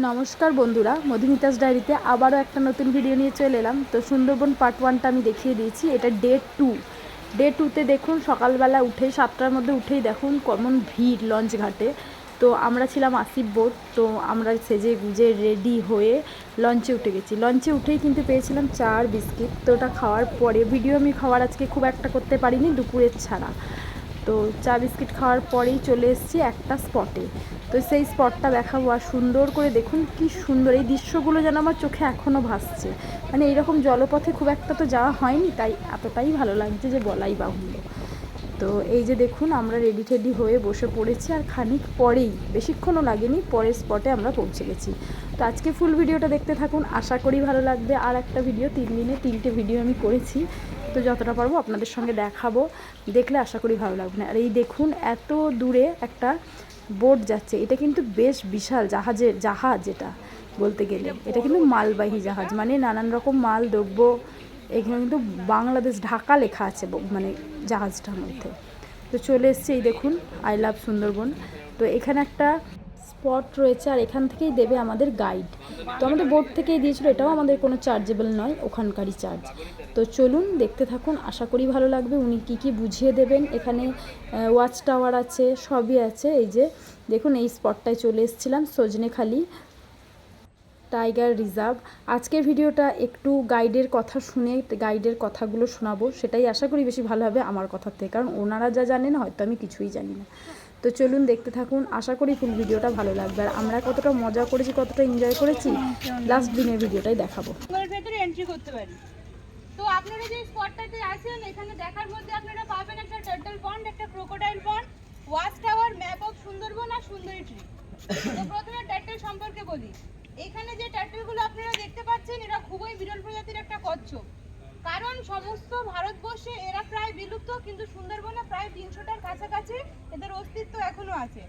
নমস্কার বন্ধুরা, মধুমিতাস ডায়েরিতে আবারও একটা নতুন ভিডিও নিয়ে চলে এলাম। তো সুন্দরবন পার্ট ওয়ানটা আমি দেখিয়ে দিয়েছি, এটা ডে টু ডে টুতে দেখুন, সকালবেলা উঠে সাতটার মধ্যে উঠেই দেখুন কেমন ভিড় লঞ্চ ঘাটে। তো আমরা ছিলাম আসিফ বোট তো আমরা সেজে গুজে রেডি হয়ে লঞ্চে উঠে গেছি। লঞ্চে উঠেই কিন্তু পেয়েছিলাম চা আর বিস্কিট। তো ওটা খাওয়ার পরে ভিডিও আমি খাওয়ার আজকে খুব একটা করতে পারিনি, দুপুরের ছাড়া। তো চা বিস্কিট খাওয়ার পরেই চলে এসেছি একটা স্পটে তো সেই স্পটটা দেখাবো আর সুন্দর করে দেখুন কি সুন্দর, এই দৃশ্যগুলো যেন আমার চোখে এখনও ভাসছে। মানে এইরকম জলপথে খুব একটা তো যাওয়া হয়নি, তাই এতটাই ভালো লাগছে যে বলাই বাহুল্য। তো এই যে দেখুন আমরা রেডি টেডি হয়ে বসে পড়েছি আর খানিক পরেই, বেশিক্ষণও লাগেনি, পরের স্পটে আমরা পৌঁছে গেছি। তো আজকে ফুল ভিডিওটা দেখতে থাকুন, আশা করি ভালো লাগবে। আর একটা ভিডিও তিন দিনে তিনটে ভিডিও আমি করেছি। তো যতটা পারব আপনাদের সঙ্গে দেখাবো। দেখলে আশা করি ভালো লাগবে না। আর এই দেখুন এত দূরে একটা বোট যাচ্ছে। এটা কিন্তু বেশ বিশাল জাহাজের জাহাজ এটা বলতে গেলে। এটা কিন্তু মালবাহী জাহাজ মানে নানান রকম মাল দ্রব্য। এখানে কিন্তু বাংলাদেশ ঢাকা লেখা আছে মানে জাহাজটার মধ্যে। তো চলে এসছে এই দেখুন আই লাভ সুন্দরবন। তো এখানে একটা স্পট রয়েছে আর এখান থেকেই দেবে আমাদের গাইড তো আমাদের বোর্ড থেকেই দিয়েছিল, এটাও আমাদের কোনো চার্জেবল নয়, ওখানকারই চার্জ তো চলুন দেখতে থাকুন, আশা করি ভালো লাগবে। উনি কি কি বুঝিয়ে দেবেন, এখানে ওয়াচ টাওয়ার আছে, সবই আছে। এই যে, দেখুন, এই স্পটটায় চলে এসেছিলাম, সজনেখালি টাইগার রিজার্ভ আজকের ভিডিওটা একটু গাইডের কথা শুনে গাইডের কথাগুলো শোনাবো, সেটাই আশা করি বেশি ভালো হবে আমার কথার থেকে। কারণ ওনারা যা জানেন, হয়তো আমি কিছুই জানি না। তো চলুন দেখতে থাকুন, আশা করি ফুল ভিডিওটা ভালো লাগবে। আর আমরা কতটা মজা করেছি, কতটা এনজয় করেছি লাস্ট দিনের ভিডিওটাই দেখাবো। ভেতরে এন্ট্রি করতে পারি। তো আপনারা যে স্পটটাতে আছেন, এখানে দেখার মধ্যে আপনারা পাবেন একটা টার্টল পন্ড একটা crocodile pond watch tower map of Sundarban R sundari tree তো প্রথমে টার্টল সম্পর্কে বলি। এখানে যে টার্টলগুলো আপনারা দেখতে পাচ্ছেন, এরা খুবই বিরল প্রজাতির একটা কচ্ছপ। কারণ সমস্ত ভারতবর্ষে এরা প্রায় বিলুপ্ত, কিন্তু সুন্দরবনে প্রায় তিনশোটার কাছাকাছি এদের অস্তিত্ব এখনও আছে।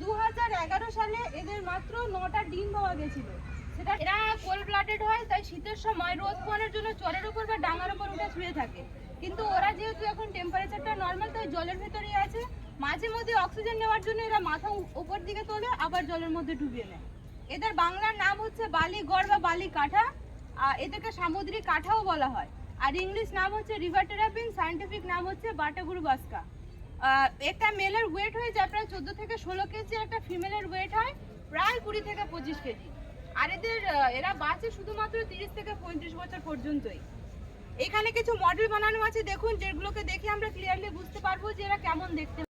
দু হাজার এগারো সালে এদের মাত্র নটা ডিম পাওয়া গেছিল। সেটা এরা কোল্ড ব্লাডেড হয়, তাই শীতের সময় রোদ পোহানোর জন্য চরের উপর বা ডাঙার উপর উঠে শুয়ে থাকে। কিন্তু ওরা যেহেতু এখন টেম্পারেচারটা নর্মাল তাই জলের ভেতরেই আছে। মাঝে মধ্যে অক্সিজেন নেওয়ার জন্য এরা মাথা উপর দিকে তোলে, আবার জলের মধ্যে ডুবিয়ে নেয়। এদের বাংলার নাম হচ্ছে বালি গড় বা বালি কাঠা এদেরকে সামুদ্রিক কাঠাও বলা হয়। আর ইংলিশ নাম হচ্ছে রিভার টেরাপিন, সায়েন্টিফিক নাম হচ্ছে বাটাগুরু বাস্কা। একটা মেলের ওয়েট হয়ে যায় প্রায় চোদ্দ থেকে ষোলো কেজি একটা ফিমেলের ওয়েট হয় প্রায় কুড়ি থেকে পঁচিশ কেজি আর এদের এরা বাঁচে শুধুমাত্র তিরিশ থেকে পঁয়ত্রিশ বছর পর্যন্তই। এখানে কিছু মডেল বানানো আছে, দেখুন, যেগুলোকে দেখে আমরা ক্লিয়ারলি বুঝতে পারব যে এরা কেমন দেখতে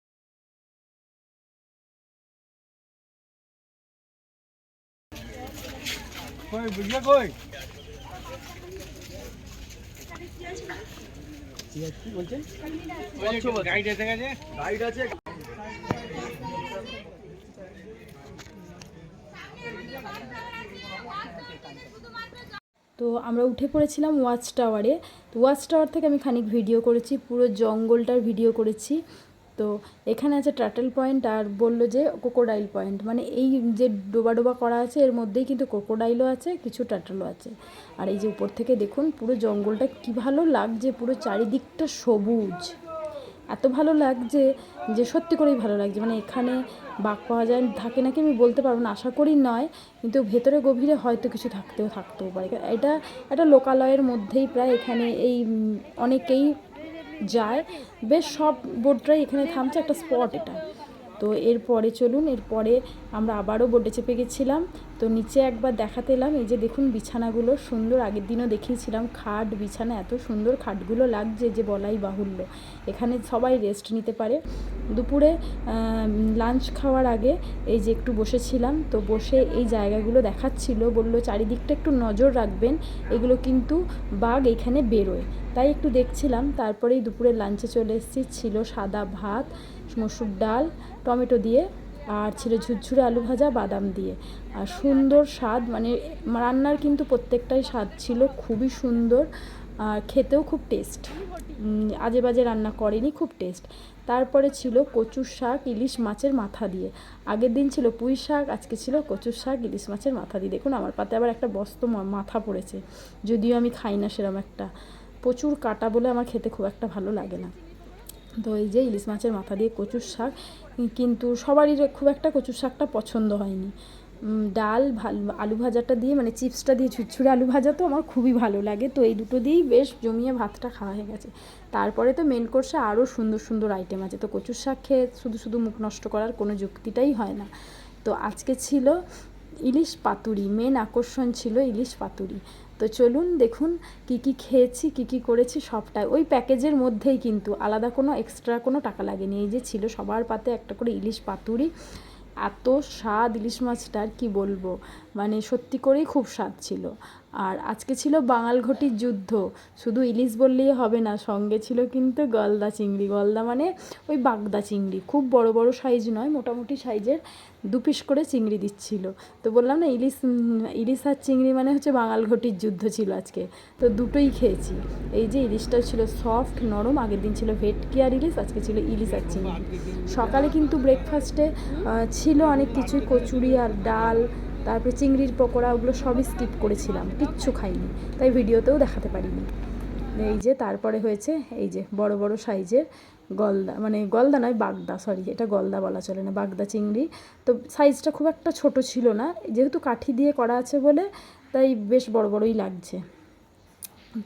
কই, বুঝলে কই? তো আমরা উঠে পড়েছিলাম ওয়াচ টাওয়ারে। তো ওয়াচ টাওয়ার থেকে আমি খানিক ভিডিও করেছি, পুরো জঙ্গলটার ভিডিও করেছি। তো এখানে আছে টার্টেল পয়েন্ট আর বলল যে কোকোডাইল পয়েন্ট মানে এই যে ডোবা ডোবা করা আছে, এর মধ্যেই কিন্তু কোকোডাইলও আছে, কিছু টার্টেলও আছে। আর এই যে উপর থেকে দেখুন, পুরো জঙ্গলটা কী ভালো লাগছে, পুরো চারিদিকটা সবুজ। এত ভালো লাগছে যে সত্যি করেই ভালো লাগছে। মানে এখানে বাঘ পাওয়া যায়, থাকে নাকি আমি বলতে পারব না, আশা করি নয়, কিন্তু ভেতরে গভীরে হয়তো কিছু থাকতেও থাকতেও পারে। এটা একটা লোকালয়ের মধ্যেই প্রায় এখানে এই অনেকেই যায়। বেশ সব বোটরাই এখানে থামছে একটা স্পট এটা। তো এরপরে চলুন, এরপরে আমরা আবারও বোটে চেপে গেছিলাম। তো নিচে একবার দেখাতে এলাম, এই যে দেখুন বিছানাগুলো সুন্দর, আগের দিনও দেখিয়েছিলাম খাট, বিছানা, এত সুন্দর খাটগুলো লাগছে যে বলাই বাহুল্য। এখানে সবাই রেস্ট নিতে পারে। দুপুরে লাঞ্চ খাওয়ার আগে এই যে একটু বসেছিলাম, তো বসে এই জায়গাগুলো দেখাচ্ছিল, বলল চারিদিকটা একটু নজর রাখবেন, এগুলো কিন্তু বাঘ এখানে বেরোয়। তাই একটু দেখছিলাম, তারপরেই দুপুরে লাঞ্চে চলে এসেছি, ছিল সাদা ভাত মসুর ডাল, টমেটো দিয়ে আর ছিল ঝুরঝুরে আলু ভাজা, বাদাম দিয়ে। আর সুন্দর স্বাদ মানে রান্নার কিন্তু প্রত্যেকটাই স্বাদ ছিল, খুবই সুন্দর আর খেতেও খুব টেস্ট আজে বাজে রান্না করেনি, খুব টেস্ট তারপরে ছিল কচুর শাক, ইলিশ মাছের মাথা দিয়ে। আগের দিন ছিল পুঁই শাক, আজকে ছিল কচুর শাক, ইলিশ মাছের মাথা দিয়ে। দেখুন, আমার পাতে আবার একটা বস্ত মাথা পড়েছে। যদিও আমি খাই না সেরকম একটা। প্রচুর কাটা বলে আমার খেতে খুব একটা ভালো লাগে না। তো এই যে ইলিশ মাছের মাথা দিয়ে কচুর শাক কিন্তু সবারই খুব একটা কচুর শাকটা পছন্দ হয়নি। ডাল আলু ভাজাটা দিয়ে মানে চিপসটা দিয়ে ছুটছুড়ে আলু ভাজা তো আমার খুবই ভালো লাগে। তো এই দুটো দিয়েই বেশ জমিয়ে ভাতটা খাওয়া হয়ে গেছে। তারপরে তো মেন কোর্সে আরও সুন্দর সুন্দর আইটেম আছে। তো কচুর শাক খেয়ে শুধু শুধু মুখ নষ্ট করার কোনো যুক্তিটাই হয় না। তো আজকে ছিল ইলিশ পাতুরি। মেন আকর্ষণ ছিল ইলিশ পাতুরি। তো চলুন দেখুন কি কি খেয়েছি, কি কি করেছি, সবটাই। ওই প্যাকেজের মধ্যেই কিন্তু আলাদা কোনো এক্সট্রা কোনো টাকা লাগেনি। এই যে ছিল সবার পাতে একটা করে ইলিশ পাতুরি। এত স্বাদ ইলিশ মাছটার, কি বলব? মানে সত্যি করেই খুব স্বাদ ছিল। আর আজকে ছিল বাঙাল ঘটির যুদ্ধ। শুধু ইলিশ বললেই হবে না, সঙ্গে ছিল কিন্তু গলদা চিংড়ি। গলদা মানে ওই বাগদা চিংড়ি। খুব বড় বড় সাইজ নয়, মোটামুটি সাইজের দু পিস করে চিংড়ি দিচ্ছিল। তো বললাম না, ইলিশ ইলিশ আর চিংড়ি মানে হচ্ছে বাঙাল ঘটির যুদ্ধ ছিল আজকে। তো দুটোই খেয়েছি। এই যে ইলিশটা ছিল সফট নরম, আগের দিন ছিল ভেটকি আর ইলিশ, আজকে ছিল ইলিশ আর চিংড়ি। সকালে কিন্তু ব্রেকফাস্টে ছিল অনেক কিছুই, কচুরি আর ডাল তারপরে চিংড়ির পকোড়া, ওগুলো সবই স্কিপ করেছিলাম, কিচ্ছু খাইনি, তাই ভিডিওতেও দেখাতে পারিনি। এই যে তারপরে হয়েছে, এই যে বড় বড় সাইজের গলদা মানে গলদা নয়, বাগদা সরি এটা গলদা বলা চলে না, বাগদা চিংড়ি। তো সাইজটা খুব একটা ছোট ছিল না, যেহেতু কাঠি দিয়ে করা আছে বলে, তাই বেশ বড় বড়ই লাগছে।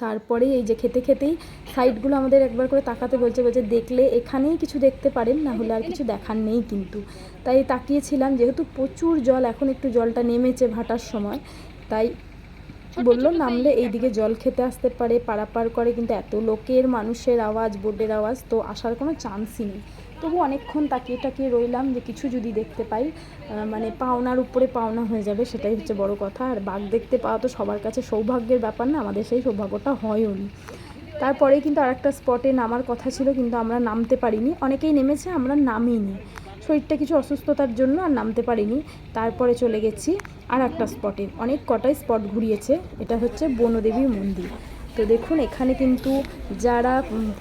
তারপরে এই যে খেতে খেতেই সাইডগুলো আমাদের একবার করে তাকাতে বলছে বলছে দেখলে এখানেই কিছু দেখতে পারেন না হলে আর কিছু দেখার নেই কিন্তু। তাই তাকিয়েছিলাম যেহেতু প্রচুর জল এখন একটু জলটা নেমেছে ভাটার সময় তাই বলল নামলে এইদিকে জল খেতে আসতে পারে পারাপার করে কিন্তু এত লোকের মানুষের আওয়াজ বোর্ডের আওয়াজ তো আসার কোনো চান্সই নেই। তবু অনেকক্ষণ তাকিয়ে তাকিয়ে রইলাম যে কিছু যদি দেখতে পাই মানে পাওনার উপরে পাওনা হয়ে যাবে সেটাই হচ্ছে বড় কথা। আর বাঘ দেখতে পাওয়া তো সবার কাছে সৌভাগ্যের ব্যাপার না, আমাদের সেই সৌভাগ্যটা হয়ও নি। তারপরে কিন্তু আরেকটা স্পটে নামার কথা ছিল কিন্তু আমরা নামতে পারিনি। অনেকেই নেমেছে, আমরা নামিনি। শরীরটা কিছু অসুস্থতার জন্য আর নামতে পারিনি। তারপরে চলে গেছি আর একটা স্পটে। অনেক কটাই স্পট ঘুরিয়েছে। এটা হচ্ছে বনদেবীর মন্দির। তো দেখুন এখানে কিন্তু যারা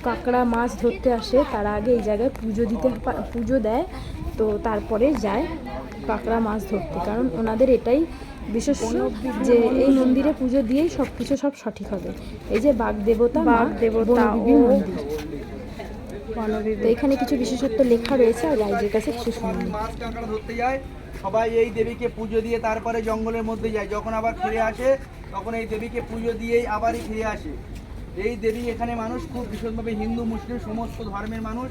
কাঁকড়া মাছ ধরতে আসে তারা আগে এই জায়গায় পুজো দিতে পুজো দেয়। তো তারপরে যায় কাঁকড়া মাছ ধরতে। কারণ ওনাদের এটাই বিশেষ যে এই মন্দিরে পুজো দিয়েই সব কিছু সব সঠিক হবে। এই যে বাঘ দেবতা বাঘ দেবতা মন্দির। তো এখানে কিছু বিশেষত্ব লেখা রয়েছে আর রাইজের কাছে কিছু শুনুন মাছ কাঁকড়া ধরতে যায় সবাই এই দেবীকে পুজো দিয়ে তারপরে জঙ্গলের মধ্যে যায়। যখন আবার ফিরে আসে তখন এই দেবীকে পুজো দিয়েই আবারই ফিরে আসে। এই দেবী এখানে মানুষ খুব ভীষণভাবে হিন্দু মুসলিম সমস্ত ধর্মের মানুষ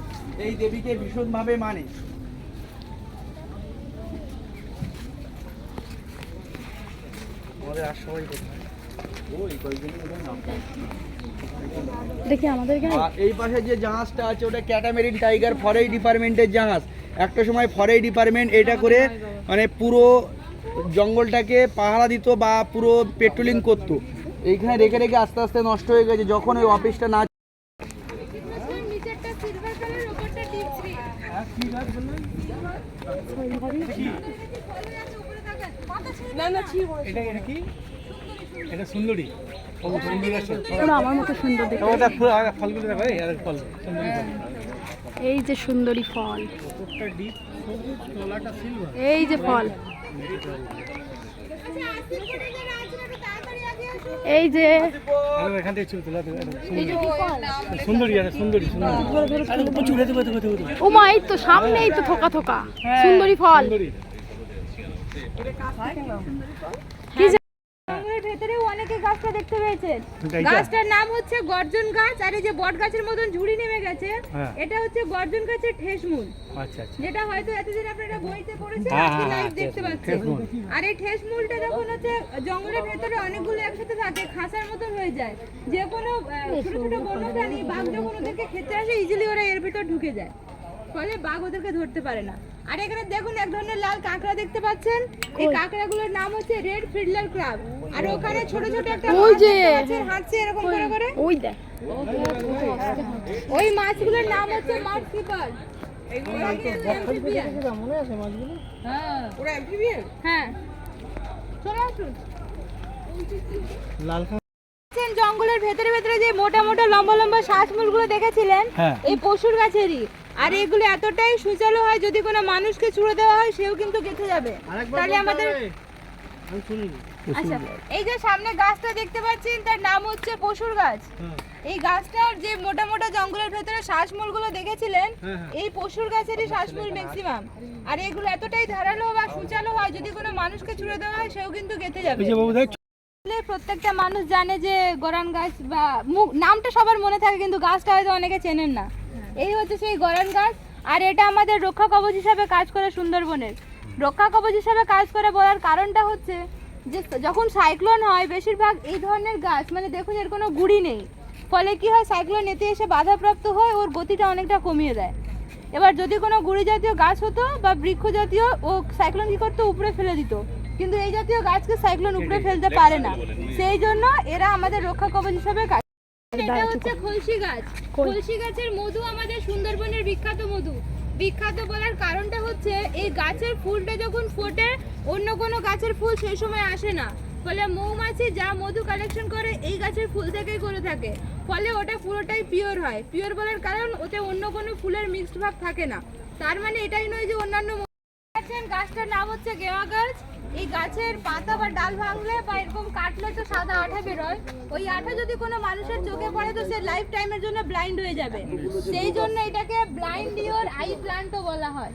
এই দেবীকে ভীষণভাবে মানে। এই পাশে যে জাহাজটা আছে ওটা ক্যাটামেরিন টাইগার ফরেস্ট ডিপার্টমেন্টের জাহাজ। একটা সময় ফরেস্ট ডিপার্টমেন্ট এটা করে মানে পুরো জঙ্গলটাকে পাহারা দিত বা পুরো পেট্রোলিং করতো। এইখানে রেখে রেখে আস্তে আস্তে নষ্ট হয়ে গেছে যখন ওই অফিসটা না এটা সুন্দরী। আমার মতো সুন্দর ফলগুলো এই ফল এই যে সুন্দরী ফল। এই যে ফল। এই যে আরে এখান থেকে ছবি তোলা সুন্দরী আরে সুন্দরী সুন্দরী। আরে প্রচুর হেতে হেতে হেতে হেতে ও মা এই তো সামনেই তো থোকা থোকা। সুন্দরী ফল সুন্দরী কি যে- জঙ্গলের ভেতরেও অনেকে গাছটা দেখতে পেয়েছেন গাছটার নাম হচ্ছে গর্জন গাছ আর এই যে বট গাছের মতন ঝুড়ি নেমে গেছে হ্যাঁ। এটা হচ্ছে গর্জন গাছের ঠেসমূল আচ্ছা আচ্ছা। যেটা হয়তো এতদিন আপনারা বইতে পড়েছেন হ্যাঁ, আজকে হ্যাঁ, লাইভ হ্যাঁ, দেখতে পাচ্ছেন। আর এই ঠেসমূলটা যখন হচ্ছে জঙ্গলের ভেতরে অনেকগুলো একসাথে থাকে খাঁচার মতন হয়ে যায় যে কোনো ছোট ছোট বন্য প্রাণী বাঘ যখন ওদেরকে খেতে আসে ইজিলি ওরা এর ভিতর ঢুকে যায়। ফলে বাঘ ওদেরকে ধরতে পারে না। আর এখানে দেখুন এক ধরনের লাল কাঁকড়া দেখতে পাচ্ছেন। এই কাঁকড়াগুলোর নাম হচ্ছে রেড ফিডলার ক্রাব। আর ওখানে ছোট ছোট একটা ওই যে। হাঁটছে এরকম করে করে। ওই দেখ। ওই মাছগুলোর নাম হচ্ছে মাছ কিপার হ্যাঁ। চলে আসুন। লাল জঙ্গলের ভেতরে ভেতরে যে মোটা মোটা লম্বা লম্বা শ্বাসমূলগুলো দেখেছিলেন? হ্যাঁ। এই পশুর গাছেরই। আর এগুলো এতটাই সুচালো হয় যদি কোনো মানুষকে ছুড়ে দেওয়া হয় সেও কিন্তু গেঁথে যাবে। তাহলে আমাদের আচ্ছা এই যে সামনে গাছটা দেখতে পাচ্ছেন তার নাম হচ্ছে পশুর গাছ। হ্যাঁ। এই গাছটার যে মোটা মোটা জঙ্গলের ভেতরে শ্বাসমূলগুলো দেখেছিলেন হ্যাঁ, হ্যাঁ। এই পশুর গাছেরই শ্বাসমূল ম্যাক্সিমাম আর এগুলো এতটাই ধারালো বা সুচালো হয় যদি কোনো মানুষকে ছুঁড়ে দেওয়া হয় সেও কিন্তু গেঁথে যাবে। এই যে বাবু দেখ। আসলে প্রত্যেকটা মানুষ জানে যে গরান গাছ বা নামটা সবার মনে থাকে কিন্তু গাছটা হয়তো অনেকে চেনেন না। এই হচ্ছে সেই গরান গাছ আর এটা আমাদের রক্ষা কবচ হিসাবে কাজ করে সুন্দরবনের। রক্ষা কবচ হিসাবে কাজ করে বলার কারণটা হচ্ছে যে যখন সাইক্লোন হয় বেশিরভাগ এই ধরনের গাছ মানে দেখুন এর কোনো গুড়ি নেই। ফলে কি হয় সাইক্লোন এতে এসে বাধাপ্রাপ্ত হয় ওর গতিটা অনেকটা কমিয়ে দেয়। এবার যদি কোনো গুড়ি জাতীয় গাছ হতো বা বৃক্ষ জাতীয় ও সাইক্লোন কি করতো? উপরে ফেলে দিত। কিন্তু এই জাতীয় গাছকে সাইক্লোন উপরে ফেলতে পারে না। সেই জন্য এরা আমাদের রক্ষা কবচ হিসাবে কাজ এটা হচ্ছে খলসি গাছ। খলসি গাছের মধু আমাদের সুন্দরবনের বিখ্যাত মধু। বিখ্যাত বলার কারণটা হচ্ছে এই গাছের ফুলটা যখন ফোটে অন্য কোনো গাছের ফুল সেই সময় আসে না। ফলে মৌমাছি যা মধু কালেকশন করে এই গাছের ফুল থেকেই করে থাকে। ফলে ওটা পুরোটাই পিওর হয়। পিওর বলার কারণ ওতে অন্য কোনো ফুলের মিক্সড ভাব থাকে না। তার মানে এটাই নয় যে অন্যান্য গাছের গাছটার নাম হচ্ছে গেওয়া গাছ। এই গাছের পাতা বা ডাল ভাঙলে বা এরকম কাটলে তো সাদা আঠা বেরোয়। ওই আঠা যদি কোনো মানুষের চোখে পড়ে তো সে লাইফ টাইমের জন্য ব্লাইন্ড হয়ে যাবে। সেই জন্য এটাকে ব্লাইন্ড ইওর আই প্লান্টও বলা হয়।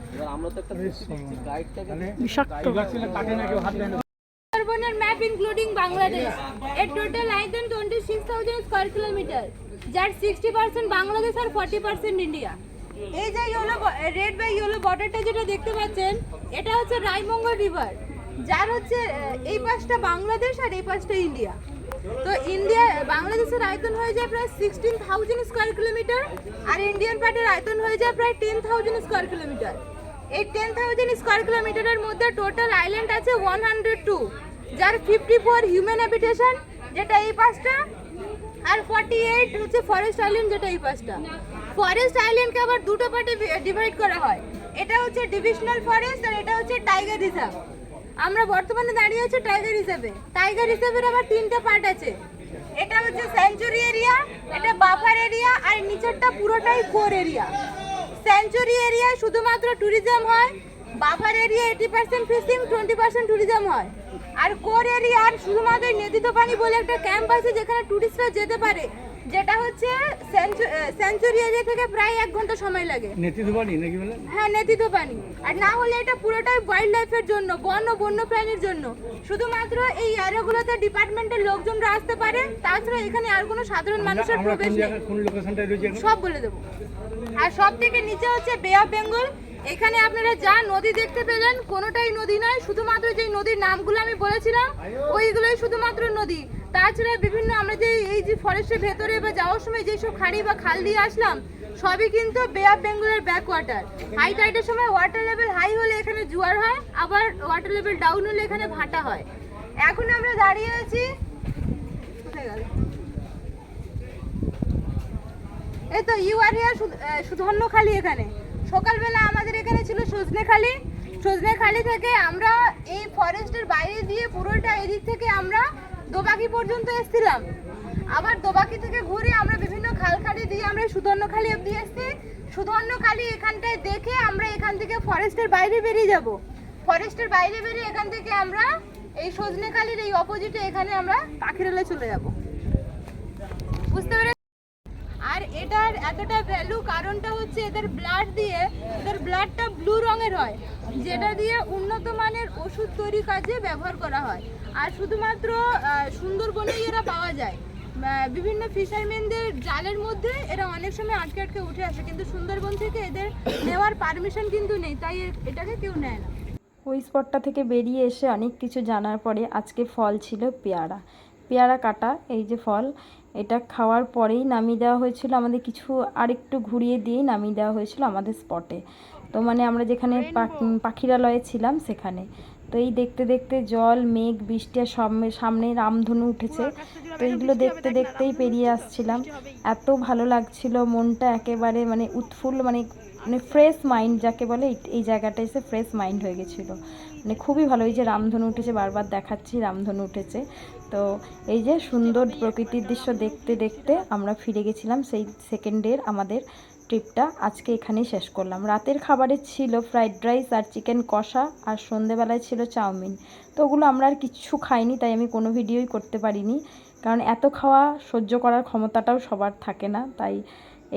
সুন্দরবনের ম্যাপ ইনক্লুডিং বাংলাদেশ এর টোটাল আয়তন twenty six thousand square kilometre যার সিক্সটি পার্সেন্ট বাংলাদেশ আর ফর্টি পার্সেন্ট ইন্ডিয়া এই যে ইয়েলো রেড বা ইয়েলো বর্ডারটা যেটা দেখতে পাচ্ছেন, এটা হচ্ছে রায়মঙ্গল রিভার যার হচ্ছে এই পাশটা বাংলাদেশ আর এই পাশটা ইন্ডিয়া। তো ইন্ডিয়া বাংলাদেশের আয়তন হয়ে যায় প্রায় সিক্সটিন থাউজেন্ড স্কোয়ার কিলোমিটার আর ইন্ডিয়ান পার্টের আয়তন হয়ে যায় প্রায় টেন থাউজেন্ড স্কোয়ার কিলোমিটার এই টেন থাউজেন্ড স্কোয়ার কিলোমিটারের মধ্যে টোটাল আইল্যান্ড আছে ওয়ান হান্ড্রেড টু যার ফিফটি ফোর হিউম্যান হ্যাবিটেশন যেটা এই পাঁচটা? আর ফর্টি এইট হচ্ছে ফরেস্ট আইল্যান্ড যেটা এই পাঁচটা। ফরেস্ট আইল্যান্ডকে আবার দুটো পার্টে ডিভাইড করা হয়। এটা হচ্ছে ডিভিশনাল ফরেস্ট আর এটা হচ্ছে টাইগার রিজার্ভ আমরা বর্তমানে দাঁড়িয়ে আছি টাইগার রিজার্ভে টাইগার রিজার্ভের আবার তিনটে পার্ট আছে। এটা হচ্ছে স্যাঞ্চুরি এরিয়া এটা বাফার এরিয়া আর নিচেরটা পুরোটাই কোর এরিয়া স্যাঞ্চুরি এরিয়ায় শুধুমাত্র ট্যুরিজম হয়। Buffer area eighty percent fishing twenty percent tourism হয়। আর কোর এরিয়ার শুধুমাত্র নেদিত পানি বলে একটা ক্যাম্প আছে যেখানে ট্যুরিস্টরা যেতে পারে যেটা হচ্ছে সেঞ্চুরি এরিয়া থেকে প্রায় এক ঘণ্টা সময় লাগে। নেতি দুবানি নাকি বলে? হ্যাঁ নেতিত পানি আর না হলে এটা পুরোটাই ওয়াইল্ড লাইফের জন্য বন ও বন্য প্রাণীর জন্য। শুধুমাত্র এই এরিয়াগুলোতে ডিপার্টমেন্টের লোকজনরা আসতে পারে তাছাড়া এখানে আর কোনো সাধারণ মানুষের প্রবেশ নেই। সব বলে দেবো। আর সব থেকে নিচে হচ্ছে বে অফ বেঙ্গল এখানে আপনারা যা নদী দেখতে পেলেন, কোনোটাই নদী নয়, শুধুমাত্র যে নদীর নামগুলো আমি বলেছিলাম, ওইগুলোই শুধুমাত্র নদী। তাছাড়া বিভিন্ন আমরা যে এই যে ফরেস্টের ভেতরে বা যাওয়ার সময় যেসব খাড়ি বা খাল দিয়ে আসলাম, সবই কিন্তু বে অফ বেঙ্গলের ব্যাক ওয়াটার হাই টাইডের সময় ওয়াটার লেভেল হাই হলে এখানে জোয়ার হয়, আবার ওয়াটার লেভেল ডাউন হলে এখানে ভাটা হয়। এখন আমরা দাঁড়িয়ে আছি এই তো ইউ আর হিয়ার সুধন্যখালি এখানে। সকালবেলা আমাদের এখানে ছিল সজনেখালি। সজনেখালি থেকে আমরা এই ফরেস্টের বাইরে দিয়ে পুরোটা এদিক থেকে আমরা দোবাকি পর্যন্ত এসেছিলাম। আবার দোবাকি থেকে ঘুরে আমরা বিভিন্ন খালখালি দিয়ে আমরা সুধন্যখালি অব্দি এসেছি। সুধন্যখালি এখানটায় দেখে আমরা এখান থেকে ফরেস্টের বাইরে বেরিয়ে যাব। ফরেস্টের বাইরে বেরিয়ে এখান থেকে আমরা এই সজনেখালির এই অপোজিটে এখানে আমরা পাখিরালে চলে যাব। বুঝতে পেরে আর এটার এতটা ভ্যালু কারণটা হচ্ছে এদের ব্লাড দিয়ে এদের ব্লাডটা ব্লু রঙের হয়, যেটা দিয়ে উন্নত মানের ওষুধ তৈরি কাজে ব্যবহার করা হয়। আর শুধুমাত্র সুন্দরবনেই এরা পাওয়া যায়। বিভিন্ন ফিশারম্যানদের জালের মধ্যে এরা অনেক সময় আটকে আটকে উঠে আসে, কিন্তু সুন্দরবন থেকে এদের নেওয়ার পারমিশন কিন্তু নেই, তাই এটাকে কেউ নেয় না। ওই স্পটটা থেকে বেরিয়ে এসে অনেক কিছু জানার পরে আজকে ফল ছিল পেয়ারা। পেয়ারা কাটা, এই যে ফল এটা খাওয়ার পরেই নামিয়ে দেওয়া হয়েছিল। আমাদের কিছু আরেকটু ঘুরিয়ে দিয়েই নামিয়ে দেওয়া হয়েছিল আমাদের স্পটে তো মানে আমরা যেখানে পাখ- পাখিরালয়ে ছিলাম সেখানে। তো এই দেখতে দেখতে জল মেঘ বৃষ্টি আর সামনে সামনে রামধনু উঠেছে। তো এইগুলো দেখতে দেখতেই পেরিয়ে আসছিলাম। এত ভালো লাগছিল মনটা একেবারে মানে উৎফুল্ল মানে মানে ফ্রেশ মাইন্ড যাকে বলে এই- এই জায়গাটা এসে ফ্রেশ মাইন্ড হয়ে গেছিল। মানে খুবই ভালো এই যে রামধনু উঠেছে বারবার দেখাচ্ছি রামধনু উঠেছে। তো এই যে সুন্দর প্রকৃতির দৃশ্য দেখতে দেখতে আমরা ফিরে গেছিলাম সেই সেকেন্ডের আমাদের ট্রিপটা আজকে এখানেই শেষ করলাম। রাতের খাবারে ছিল ফ্রাইড রাইস আর চিকেন কষা আর সন্ধেবেলায় ছিল চাউমিন। তো ওগুলো আমরা আর কিচ্ছু খাইনি, তাই আমি কোনো ভিডিওই করতে পারিনি। কারণ এত খাওয়া সহ্য করার ক্ষমতাটাও সবার থাকে না, তাই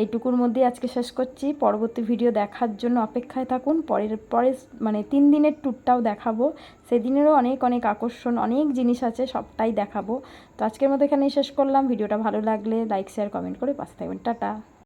এইটুকুর মধ্যে আজকে শেষ করছি। পরবর্তী ভিডিও দেখার জন্য অপেক্ষায় থাকুন। পরের পরে মানে তিন দিনের ট্যুরটাও দেখাবো। সেদিনেরও অনেক অনেক আকর্ষণ, অনেক জিনিস আছে, সবটাই দেখাবো। তো আজকের মতো এখানেই শেষ করলাম। ভিডিওটা ভালো লাগলে লাইক শেয়ার কমেন্ট করে পাশে থাকবেন। টাটা।